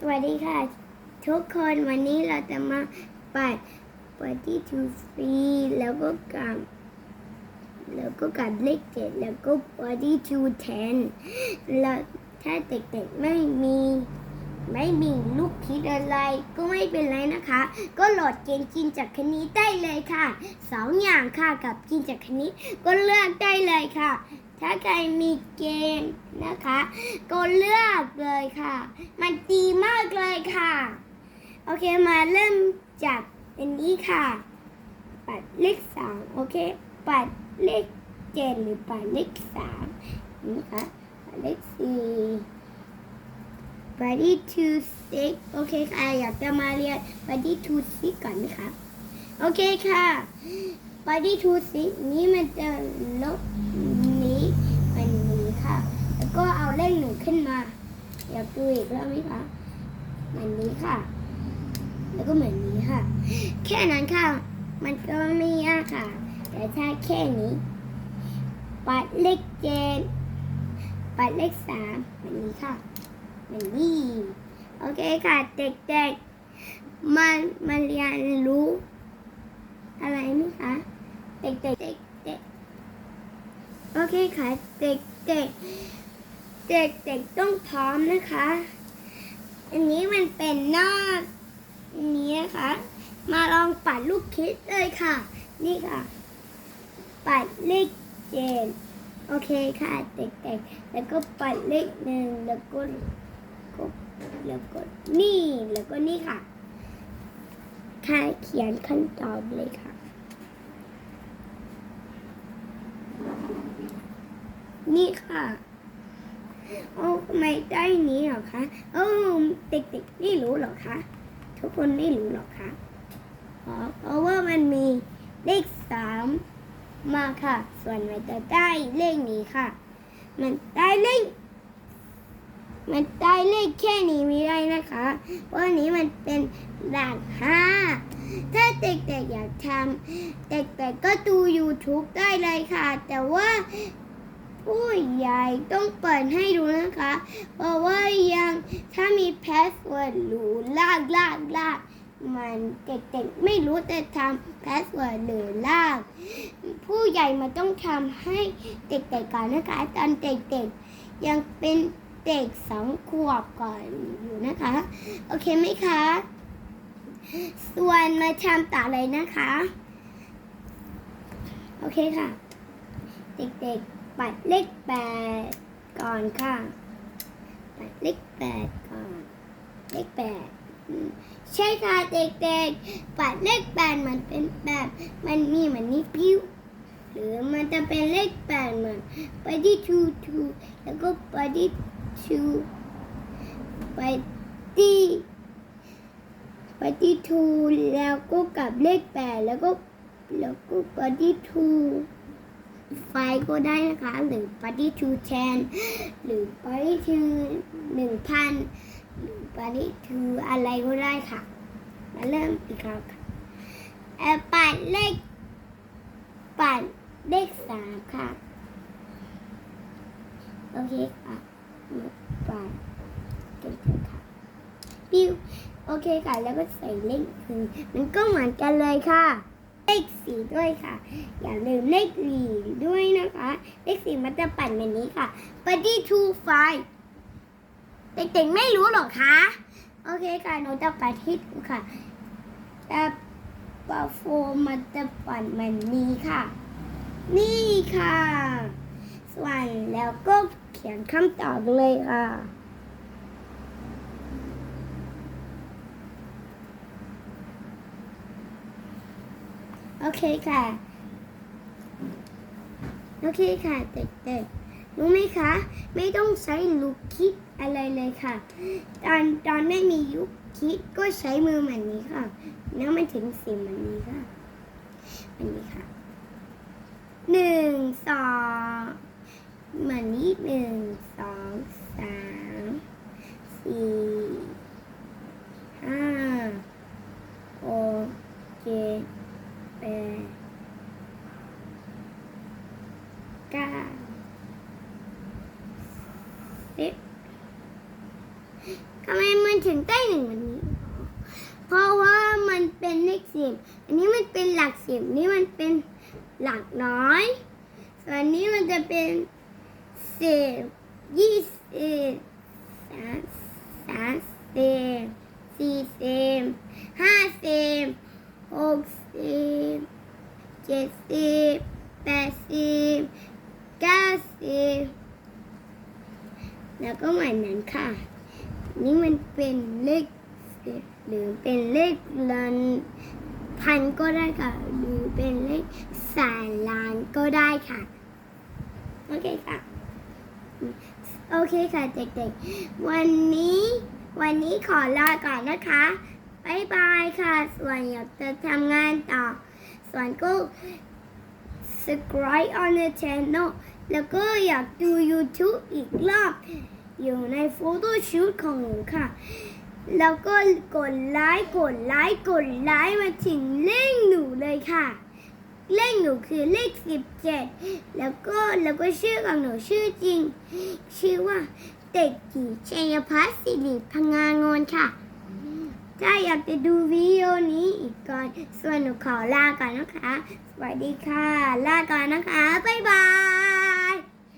สวัสดีค่ะ ทุกคนวันนี้เราจะมาปัดปัดที่ทูฟีแล้วก็กับแล้วก็กับเลขเจ็ดแล้วก็ปัดที่ทูแทนแล้วถ้าเด็กๆไม่มีไม่มีลูกคิดอะไรก็ไม่เป็นไรนะคะ ก็โหลดเกมกินจากคณิตได้เลยค่ะสองอย่างค่ะกับกินจากคณิตก็เลือกได้เลยค่ะ ถ้าใครมีเกมนะคะ ก็เลือกเลยค่ะ มันดีมากเลยค่ะ โอเคมาเริ่มจากอันนี้ค่ะ ปัดเลขสามโอเค ปัดเลขเจ็ดหรือปัดเลขสามนี่ค่ะปัดเลขสี่ Ready to six โอเคค่ะ อยากจะมาเรียน Ready to six ก่อนไหมคะ โอเคค่ะ Ready to six นี้มันจะลบนี้มันนี้ค่ะ แล้วก็ เลขหนึ่งขึ้นมา อยากดูอีกแล้วไหมคะเหมือนนี้ค่ะ แล้วก็เหมือนนี้ค่ะ แค่นั้นค่ะ มันก็ไม่ยากค่ะ แต่ถ้าแค่นี้ ปัดเลขเจ็ดปัดเลขสามแบบนี้ค่ะแบบนี้โอเคค่ะเด็กๆมันมาเรียนรู้อะไรไหมคะเด็กๆเด็กเด็กโอเคค่ะเด็กๆ เด็กๆต้องพร้อมนะคะ อันนี้มันเป็นนอกนี้นะคะ มาลองปัดลูกคิดเลยค่ะ นี่ค่ะ ปัดเลขเจ็ดโอเคค่ะเด็กๆแล้วก็ปัดเลขหนึ่งแล้วก็กแล้วก็นี่แล้วก็นี่ค่ะค่ะเขียนขั้นตอนเลยค่ะ นี่ค่ะ โอ้ทำไมได้นี้หรอคะโอ้เด็กๆไม่รู้หรอคะทุกคนไม่รู้หรอคะเพราะว่ามันมีเลขสามมาค่ะ ส่วนมันจะได้เลขนี้ค่ะ มันได้เลขมันได้เลขแค่นี้ไม่ได้นะคะเพราะอันนี้มันเป็นหลักห้าถ้าเด็กๆอยากทำเด็กๆก็ดู YouTube ได้เลยค่ะ แต่ว่า ผู้ใหญ่ต้องเปิดให้ดูนะคะ เพราะว่ายังถ้ามีพาสเวิร์ดหรือลากลากลากมันเด็กๆไม่รู้จะทำพาสเวิร์ดหรือลาก ผู้ใหญ่มันต้องทำให้เด็กๆก่อนนะคะ ตอนเด็กๆยังเป็นเด็กสองขวบก่อนอยู่นะคะ โอเคไหมคะ ส่วนมาทำต่อเลยนะคะ โอเคค่ะ เด็กๆ ปัดเลขแปดก่อนค่ะปัดเลขแปดก่อนเลขแปดใช่ค่ะเด็กๆปัดเลขแปดมันเป็นแบบมันมีเหมือนนี้ปิ้วหรือมันจะเป็นเลขแปดเหมือนไปที่ทูทูแล้วก็ไปที่ทูไปที่ไปที่ทูแล้วก็กลับเลขแปดแล้วก็แล้วก็ไปที่ทู ไฟก็ได้นะคะ หรือไปที่ทูแทนหรือไปที่ทูหนึ่งพันหรือไปที่ทูอะไรก็ได้ค่ะ มาเริ่มอีกครั้งค่ะเออปัดเลขปัดเลขสามค่ะ โอเคค่ะมาปัดกันเถอะค่ะปิ้วโอเคค่ะ แล้วก็ใส่เลขหนึ่งมันก็เหมือนกันเลยค่ะ เลขสี่ด้วยค่ะ อย่าลืมเลขสี่ด้วยนะคะ เลขสี่มันจะปั่นแบบนี้ค่ะปฏิทูไฟเด็กๆไม่รู้หรอกคะโอเคค่ะหนูจะปัดที่ถูกค่ะแต่ปาโฟมันจะปั่นแบบนี้ค่ะ นี่ค่ะ ส่วนแล้วก็เขียนคำตอบเลยค่ะ เคค่ะ โอเคค่ะเด็กๆรู้ไหมคะ ไม่ต้องใช้ลูกคิดอะไรเลยค่ะ ตอนตอนไม่มีลูกคิดก็ใช้มือแบบนี้ค่ะ แล้วมันถึงสีแบบนี้ค่ะแบบนี้ค่ะหนึ่งสองเหมือนนี้หนึ่งสองสามสี่ห้าหกเจ็ด แปดเก้าสิบ ทำไมมัน ถึงได้หนึ่งวันนี้ เพราะว่ามันเป็นเลขสิบอันนี้มันเป็นหลักสิบนี่มันเป็นหลักน้อย ส่วนนี้มันจะเป็นสิบยี่สิบสามสามสิบสี่สิบห้าสิบหกสิบเจ็ดสิบแปดสิบเก้าสิบแล้วก็เหมือนนั้นค่ะ นี่มันเป็นเลขหรือเป็นเลขล้านพันก็ได้ค่ะ หรือเป็นเลขแสนล้านก็ได้ค่ะ โอเคค่ะ โอเคค่ะเด็กๆ วันนี้วันนี้ขอลาก่อนนะคะบายบายค่ะ ส่วนอยากจะทำงานต่อ ส่วนก็ subscribe on the channel แล้วก็อยากดู YouTube อีกรอบ อยู่ในโฟโต้ชูตของหนูค่ะ แล้วก็กดไลค์กดไลค์กดไลค์มาถึงเลขหนูเลยค่ะ เลขหนูคือเลขสิบเจ็ดแล้วก็แล้วก็ชื่อของหนูชื่อจริง ชื่อว่าเด็กหญิงชัยพัฒน์สิริพงางนค่ะถ้าอยากจะดูวิดีโอนี้อีกก่อน ส่วนหนูขอลาก่อนนะคะ สวัสดีค่ะ ลาก่อนนะคะ บ๊ายบาย